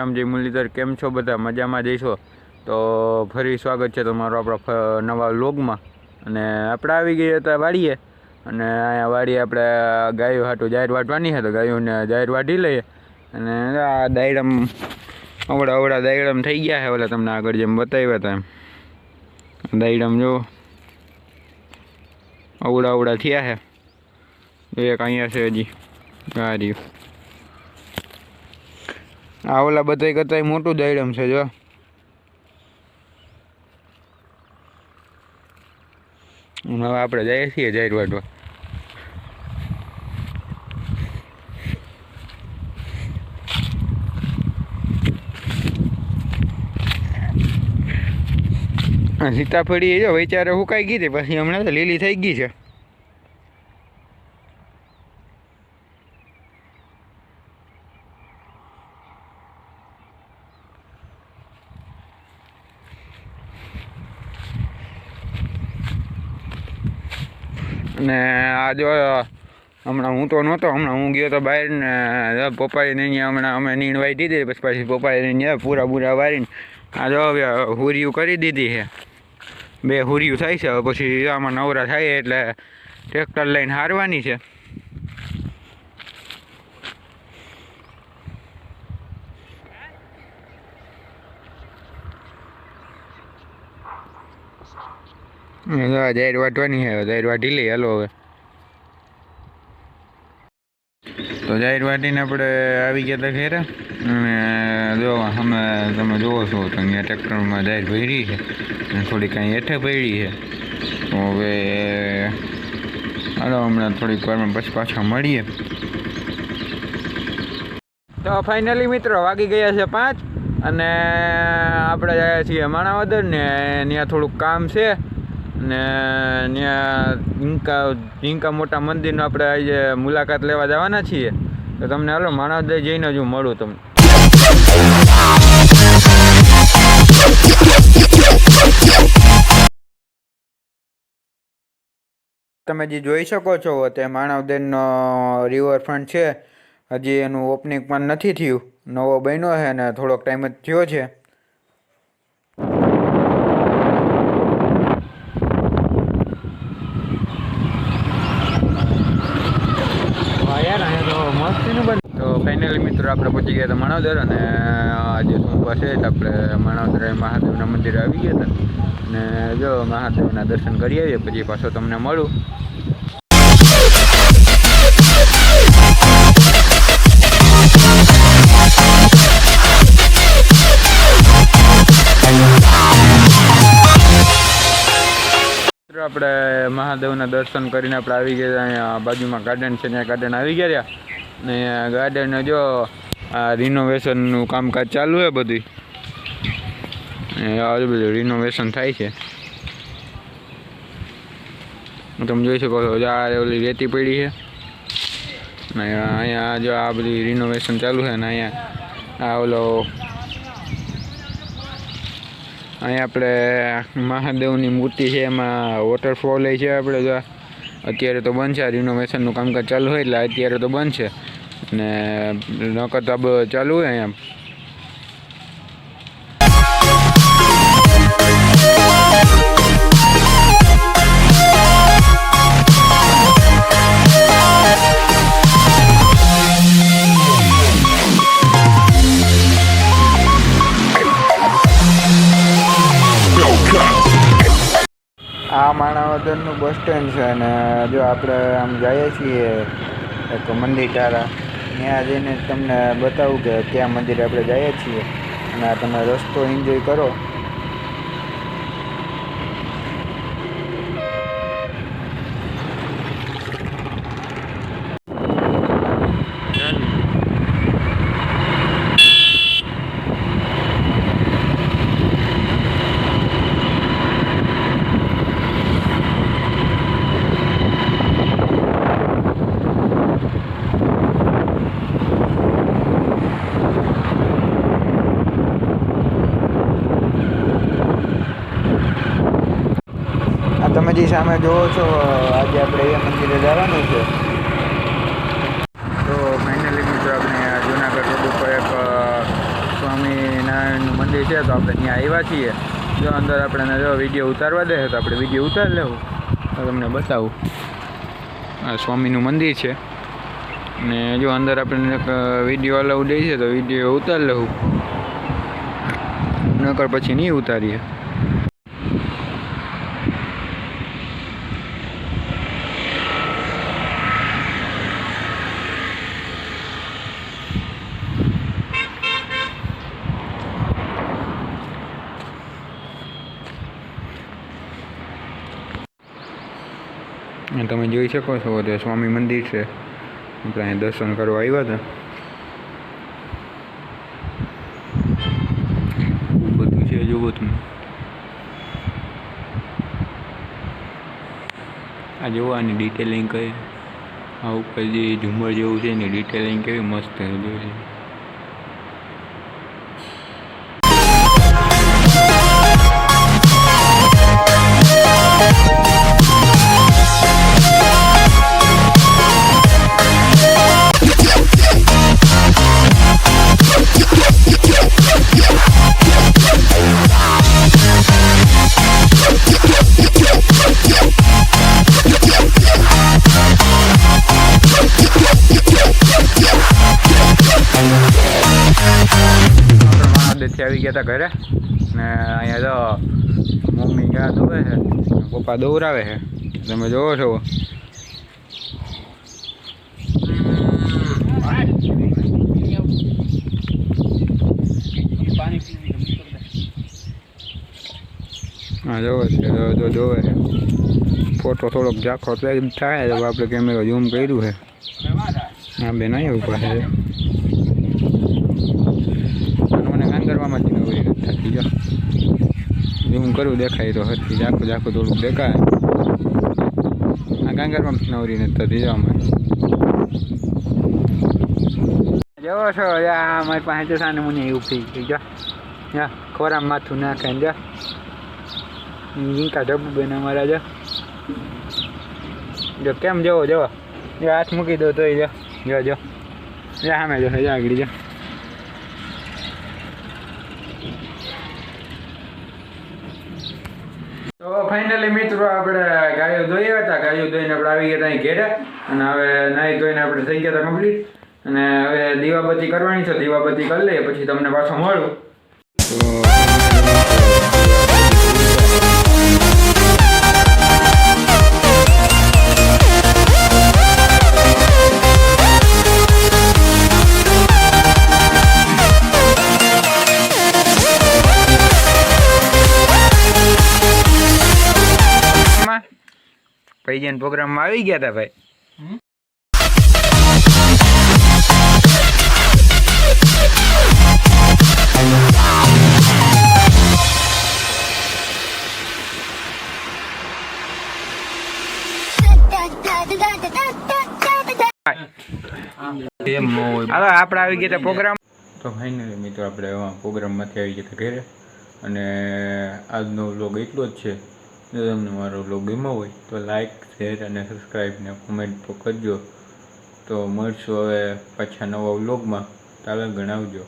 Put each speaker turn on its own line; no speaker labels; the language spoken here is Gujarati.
રામ જય મુરલીધર, કેમ છો બધા? મજામાં જઈશો તો ફરી સ્વાગત છે તમારું આપણા નવા વ્લોગમાં. અને આપણે આવી ગયા હતા વાડીએ. અને અહીંયા વાડીએ આપણે ગાયો હાટું જાહેર વાટવાની છે, તો ગાયોને જાહેર વાટી લઈએ. અને આ દાયડમ અવડા અવડા દાયડમ થઈ ગયા છે, ઓલા તમને આગળ જેમ બતાવ્યા હતા એમ. દાયડમ જો અવડા અવડા થયા છે. એક અહીંયા છે હજી રહ્યું. આ ઓલા બધાય કરતા મોટું દાયડમ છે, જો. હવે આપણે જઈએ છીએ જાહેર વાટવા. સીતાફળી જો વિચારે સુકાઈ ગઈ હતી, પછી હમણાં તો લીલી થઈ ગઈ છે. અને આ જો, હમણાં હું તો નહોતો, હમણાં હું ગયો તો બહાર ને પપ્પાએ નહીં હમણાં અમે નીણવાઈ દીધી, પછી પછી પપ્પાએ અહીંયા પૂરા પૂરા વારીને, આ જો, હવે હુરિયું કરી દીધી છે. બે હુરિયું થાય છે પછી આમાં નવરા થાય એટલે ટ્રેક્ટર લઈને હારવાની છે. જાહેર વાટવાની છે જાહેર વાટી લઈ હાલો હવે. તો જાહેર વાટીને આપણે આવી ગયા હતા ઘેરે, અને જો, અમે, તમે જોવો છો, તો અહીંયા ટ્રેક્ટરમાં જાહેર ભરી છે, અને થોડી કાંઈ હેઠે પડી છે. તો હવે, હાલો, હમણાં થોડીક વારમાં પછી પાછા મળીએ. તો ફાઇનલી મિત્રો, વાગી ગયા છે પાંચ, અને આપણે જાય છીએ માણાવદર ને, ત્યાં થોડુંક કામ છે. ને ત્યાં ઝીંકા ઝીંકા મોટા મંદિરનો આપણે આજે મુલાકાત લેવા જવાના છીએ, તો તમને હાલો માણાવદર જઈને જ હું મળું તમને. તમે જે જોઈ શકો છો, તે માનવદેનનો રિવરફ્રન્ટ છે. હજી એનું ઓપનિંગ પણ નથી થયું. નવો બન્યો છે અને થોડોક ટાઈમ જ થયો છે હા યાર અહીંયા તો મસ્તીનું બન તો ફાઇનલી મિત્રો આપણે પહોંચી ગયા હતા માણાવદર અને આજે સોમવાર છે તો આપણે માણાવદર મહાદેવના મંદિરે આવી ગયા હતા અને જો મહાદેવના દર્શન કરી આવીએ, પછી પાછો તમને મળું. આપણે મહાદેવના દર્શન કરીને આપણે આવી ગયા અહીંયા બાજુમાં ગાર્ડન છે, ત્યાં ગાર્ડન આવી ગયા રહ્યા. ને ગાર્ડન જો આ રિનોવેશનનું કામકાજ ચાલુ છે બધું આ બધું રિનોવેશન થાય છે. તમે જોઈ શકો છો આ ઓલી રેતી પડી છે. ને અહીંયા જો આ બધી રિનોવેશન ચાલુ છે ને અહીંયા આ ઓલો અહીંયા આપણે મહાદેવની મૂર્તિ છે, એમાં વોટરફોલ છે આપણે જો અત્યારે તો છે, આ રિનોવેશનનું કામકાજ ચાલુ હોય એટલે અત્યારે તો બંધ છે. ને નકર તો ચાલુ હોય એમ આ માણાવદરનું બસ સ્ટેન્ડ છે અને જો આપણે આમ જઈએ છીએ, એક મંદિર તારા ત્યાં જઈને તમને બતાવું કે ક્યાં મંદિરે આપણે જઈએ છીએ. અને તમે રસ્તો એન્જોય કરો. તમે સામે જોવો છો, આજે આપણે એ મંદિરે જવાનું છે. તો ફાઇનલી મિત્રો આપણે જુનાગઢ રોડ ઉપર એક સ્વામિનારાયણનું મંદિર છે, તો આપણે ત્યાં આવ્યા છીએ. જો અંદર આપણે જો વીડિયો ઉતારવા દે, તો આપણે વીડિયો ઉતારી લેવું. તો તમને બતાવું. આ સ્વામીનું મંદિર છે. ને જો અંદર આપણે વીડિયો અલાઉ દે છે, તો વીડિયો ઉતારી લેવું. નકર પછી નહીં ઉતારીએ અને તમે જોઈ શકો છો તે સ્વામી મંદિર છે. આપણે અહીંયા દર્શન કરવા આવ્યા હતા. બધું છે જોવો તમે આ જોવાની ડિટેલિંગ કઈ? આ ઉપર જે ઝુમર જેવું છે એની ડિટેલિંગ કેવી મસ્ત છે મહાદેવથી આવી ગયા હતા ઘરે. ને અહીંયા તો મમ્મી ગા ધોવે છે. પપ્પા દોરાવે છે. તમે જોવો છો. હા જોવો છે. જો જોવે છે. ફોટો થોડોક ઝાખો થાય થાય તો આપણે કેમેરો ઝૂમ કર્યું છે. હા બેન અહીંયા ઊભા છે મને કાંગરવામાં જ નવરી નથી થતી જો ઝૂમ કરું દેખાય તો હરખી આખું જ આખું થોડુંક દેખાય. આ ગાંગરમાં નવરી નથી થતી જો જવો છો? યા મારી પાસે સાને મને એવું થઈ ગયું જો, યા ખોરામ માથું નાખે જો. ઝીંકા ડબ્બુ બેન અમારા, જો. જો, કેમ જવો જવો? જો, હાથ મૂકી દો તોય, જો. જો જો. સામે જા આગળ, જો તો ફાઇનલી મિત્રો, આપણે ગાયો ધોયા હતા. ગાયો ધોઈને આપણે આવી ગયા ત્યાં ઘેરે. અને હવે નાહી ધોઈને આપણે થઈ ગયા હતા કમ્પ્લીટ અને હવે દીવાબત્તી કરવાની છે. દીવાબત્તી કરી લઈએ, પછી તમને પાછો મળું. પૈજન પ્રોગ્રામમાં આવી ગયા હતા ભાઈ. આપણે આવી ગયા પ્રોગ્રામ. તો ફાઇનલી મિત્રો આપણે પ્રોગ્રામ પ્રોગ્રામમાંથી આવી ગયા ઘરે. અને આજનો વ્લોગ એટલો જ છે. જો તમને મારો બ્લોગ ગમ્યો હોય તો લાઇક શેર અને સબસ્ક્રાઈબને કોમેન્ટ તો કરજો. તો મળશું હવે પાછા નવા વ્લોગમાં તાલે ગણાવજો